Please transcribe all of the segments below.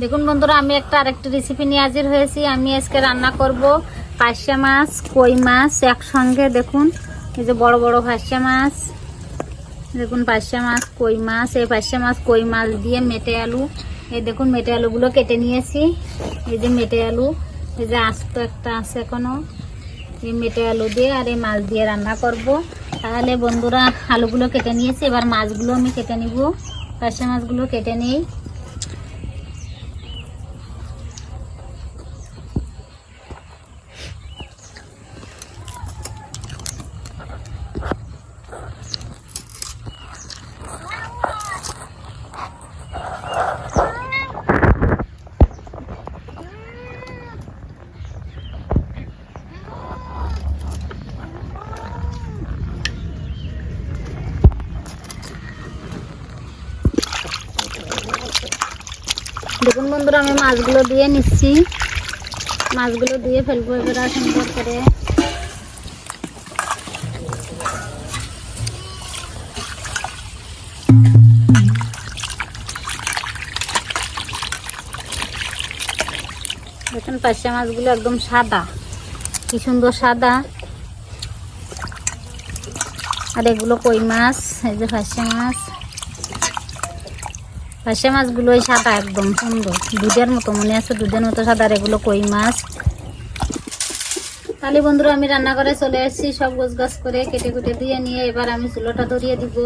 দেখুন বন্ধুরা, আমি একটা আরেকটা রেসিপি নিয়ে হাজির হয়েছি। আমি আজকে রান্না করব পার্শা মাছ, কই মাছ একসঙ্গে। দেখুন, এই যে বড় বড় পার্শা মাছ। দেখুন পার্শা মাছ, কই মাছ। এই পার্শা মাছ কই মাছ দিয়ে মেটে আলু। এই দেখুন, মেটে আলুগুলো কেটে নিয়েছি। এই যে মেটে আলু, এই যে আস্ত একটা আছে এখনও। এই মেটে আলু দিয়ে আর এই মাছ দিয়ে রান্না করব। তাহলে বন্ধুরা, আলুগুলো কেটে নিয়েছি। এবার মাছগুলো আমি কেটে নিব। পার্শা মাছগুলো কেটে নিই। দেখুন বন্ধুরা, আমি মাছগুলো দিয়ে নিচ্ছি। মাছগুলো দিয়ে ফেলব এবার সুন্দর করে। দেখুন পার্শে মাছগুলো একদম সাদা। কি সুন্দর সাদা। আর এগুলো কই মাছ? এই যে পার্শে মাছ। পার্শে মাছগুলো সাদা একদম সুন্দর। দুধের মতো মনে আছে, দুধের মতো সাদা এগুলো কই মাছ? তাহলে বন্ধুরা, আমি রান্না করে চলে এসেছি, সব গোছ গাছ করে কেটে কুটে দিয়ে নিয়ে এবার আমি চুলোটা ধরিয়ে দিব।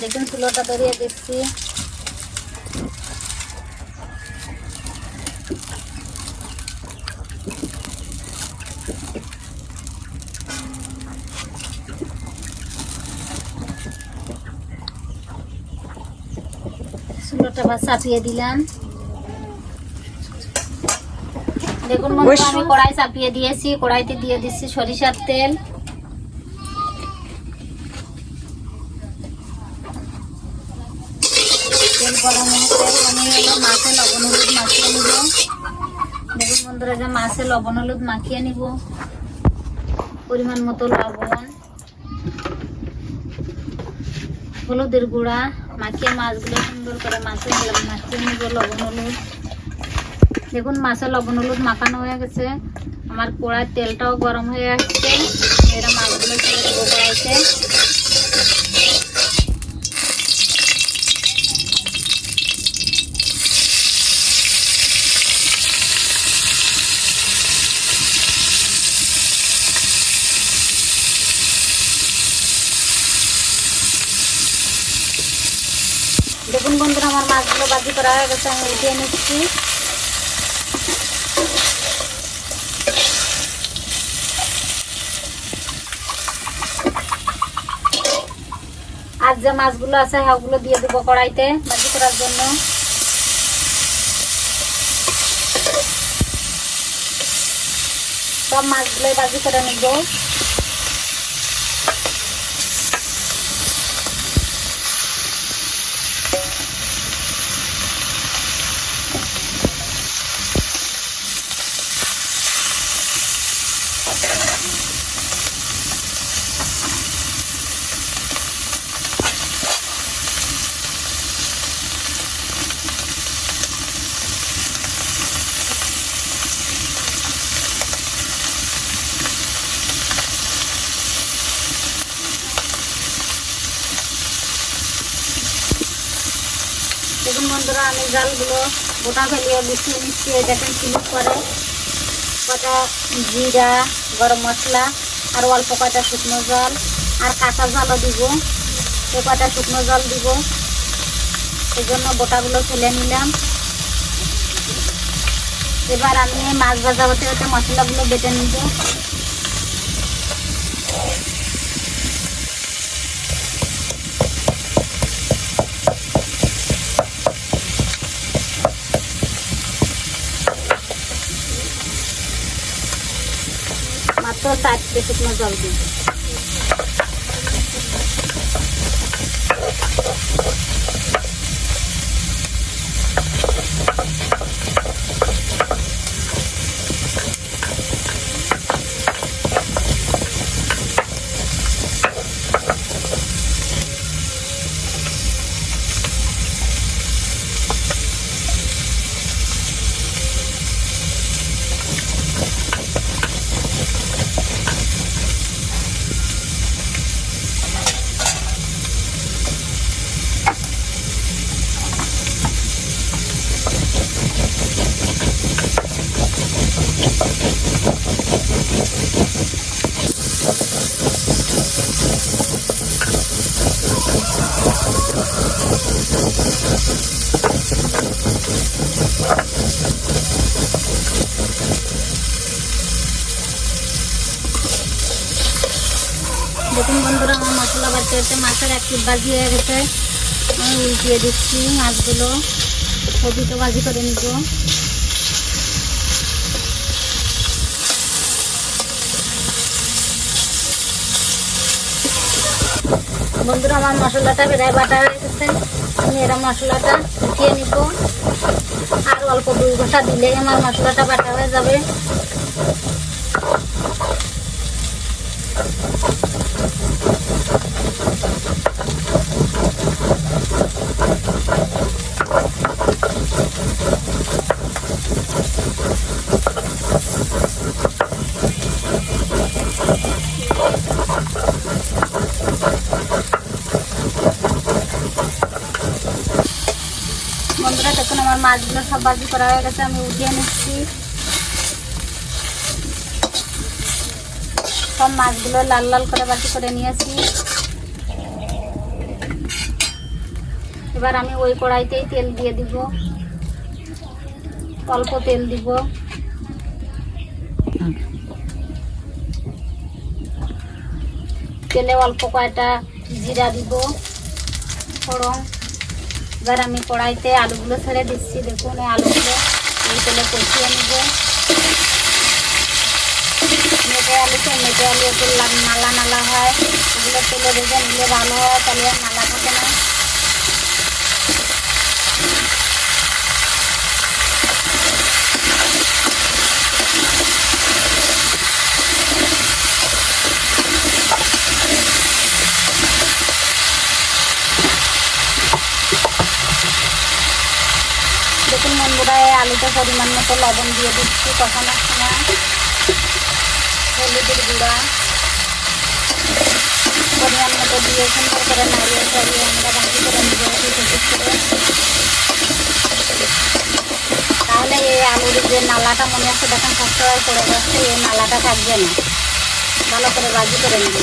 দেখুন, চুলোটা ধরিয়ে দিচ্ছি। আবার চাপিয়ে দিলাম। দেখুন আমি কড়াই চাপিয়ে দিয়েছি কড়াইতে দিয়ে দিচ্ছি সরিষার তেল। তেল গরম মাছে লবণ হলুদ মাখিয়ে নিব। দেখুন বন্ধুরা যে মাছে লবণ হলুদ মাখিয়ে নিব। পরিমাণ মতো লবণ হলুদের গুঁড়া। মাখিয়ে মাছগুলো সুন্দর করে মাছে মাখিয়ে নিব লবণ হলুদ। দেখুন, মাছে লবণ হলুদ মাখানো হয়ে গেছে। আমার কড়ার তেলটাও গরম হয়ে আসছে। এরা মাছগুলো ছেড়ে দেবো কড়াইতে। দেখুন বন্ধুরা, আমার মাছগুলো বাজি করা হয়ে গেছে, আমি উঠিয়ে নিচ্ছি। আর যে মাছগুলো আছে ওগুলো দিয়ে দেবো কড়াইতে ভাজি করার জন্য। সব মাছগুলোই ভাজি করে নিব। দেখুন বন্ধুরা, আমি জালগুলো গোটা ফেলিয়ে নিচ্ছি। এই দেখেন সিলিপ করে কটা জিরা, গরম মশলা, আর অল্প কটা শুকনো জল, আর কাঁচা জলও দিব। এ কয়টা শুকনো জল দিব। এই জন্য গোটাগুলো ফেলে নিলাম। এবার আমি মাছ ভাজা হতে হতে মশলাগুলো বেটে নিব। tarde deixa com as vamos. Thank দেখুন বন্ধুরা আমার মশলা বাড়তে হচ্ছে মাছের এক পিস ভাজি হয়ে গেছে। আমি উল্টিয়ে দিচ্ছি মাছগুলো। সবজিটা বাজি করে নিব। বন্ধুরা, আমার মশলাটা বেড়ায় বাটা হয়ে গেছে। আমি এরা মশলাটা উঠিয়ে নিব। আর অল্প দুই ঘণ্টা দিলেই আমার মশলাটা বাটা হয়ে যাবে বন্ধুরা দেখুন আমার মাছগুলো সব ভাজি করা হয়ে গেছে, আমি উঠিয়ে নিচ্ছি। সব মাছগুলো লাল লাল করে ভাজি করে নিয়েছি। এবার আমি ওই কড়াইতেই তেল দিয়ে দিব। অল্প তেল দিব। তেলে অল্প কয়টা জিরা দিব, ফোড়ন। এবার আমি কড়াইতে আলুগুলো ছেড়ে দিচ্ছি। দেখুন, এই আলুগুলো এই তেলে কষিয়ে নিব। মেটে আলুতে মেটে আলু একটু নালা নালা হয়। এগুলো তেলে ভেজে নিলে ভালো হয়, তাহলে আর নালা থাকে না দেখুন আলুটা পরিমাণ মতো লবণ দিয়ে দিচ্ছি। কষানোর সময় হলুদের গুঁড়া পরিমাণ মতো দিয়ে সুন্দর করে নাড়িয়ে চাড়িয়ে আমরা ভাজি করে তাহলে এই আলুর যে নালাটা মনে হচ্ছে দেখেন, সবসময় পড়ে যাচ্ছে, এই নালাটা থাকবে না। ভালো করে ভাজি করে নিব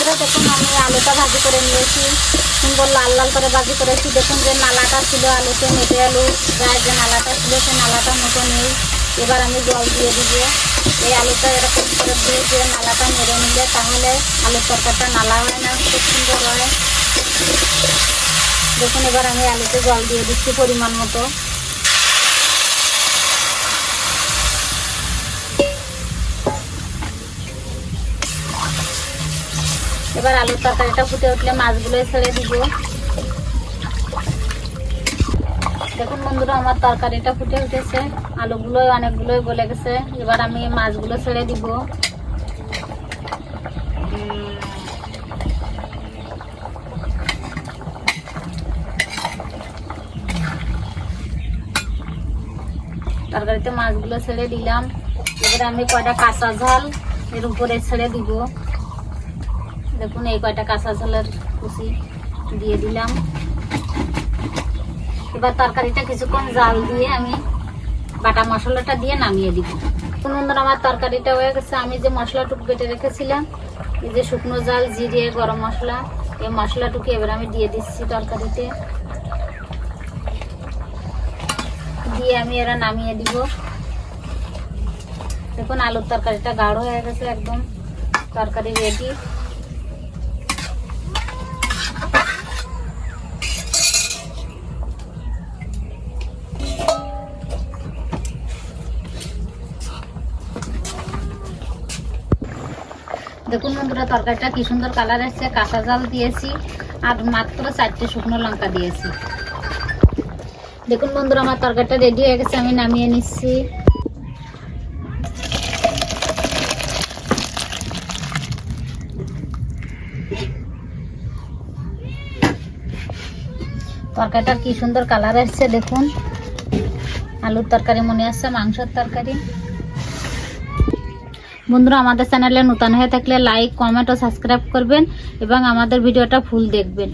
বন্ধুরা দেখুন আমি আলুটা ভাজি করে নিয়েছি। সুন্দর লাল লাল করে ভাজি করেছি। দেখুন যে নালাটা ছিল আলুতে মেটে আলু গায়ের যে নালাটা ছিল সেই নালাটা মতো নেই। এবার আমি জল দিয়ে দিব। এই আলুটা এরকম করে দিয়ে যে নালাটা মেরে নিলে তাহলে আলুর তরকারিটা নালা হয় না, খুব সুন্দর হয়। দেখুন এবার আমি আলুতে জল দিয়ে দিচ্ছি পরিমাণ মতো। এবার আলুর তরকারিটা ফুটে উঠলে মাছগুলো ছেড়ে দিব। দেখুন বন্ধুরা, আমার তরকারিটা ফুটে উঠেছে। আলুগুলো অনেকগুলোই গলে গেছে। এবার আমি মাছগুলো ছেড়ে দিব। তরকারিতে মাছগুলো ছেড়ে দিলাম। এবার আমি কয়টা কাঁচা ঝাল এর উপরে ছেড়ে দিব। দেখুন, এই কয়টা কাঁচা ঝালের কুচি দিয়ে দিলাম। এবার তরকারিটা কিছুক্ষণ জাল দিয়ে আমি বাটা মশলাটা দিয়ে নামিয়ে দিব। বন্ধুরা, আমার তরকারিটা হয়ে গেছে। আমি যে মশলাটুকু বেটে রেখেছিলাম, এই যে শুকনো জাল, জিরে, গরম মশলা, এই মশলাটুকু এবার আমি দিয়ে দিচ্ছি তরকারিতে। দিয়ে আমি এরা নামিয়ে দিব। দেখুন, আলুর তরকারিটা গাঢ় হয়ে গেছে একদম। তরকারি রেডি দেখুন বন্ধুরা, তরকারিটা কি সুন্দর কালার এসছে। কাঁচা জাল দিয়েছি আর মাত্র চারটে শুকনো লঙ্কা দিয়েছি। দেখুন বন্ধুরা, আমার তরকারিটা রেডি হয়ে গেছে, আমি নামিয়ে নিচ্ছি। তরকারিটার কি সুন্দর কালার এসছে, দেখুন। আলুর তরকারি মনে আসছে মাংসের তরকারি। বন্ধুরা, আমাদের চ্যানেলে নতুন হয়ে থাকলে লাইক কমেন্ট ও সাবস্ক্রাইব করবেন এবং আমাদের ভিডিওটা ফুল দেখবেন।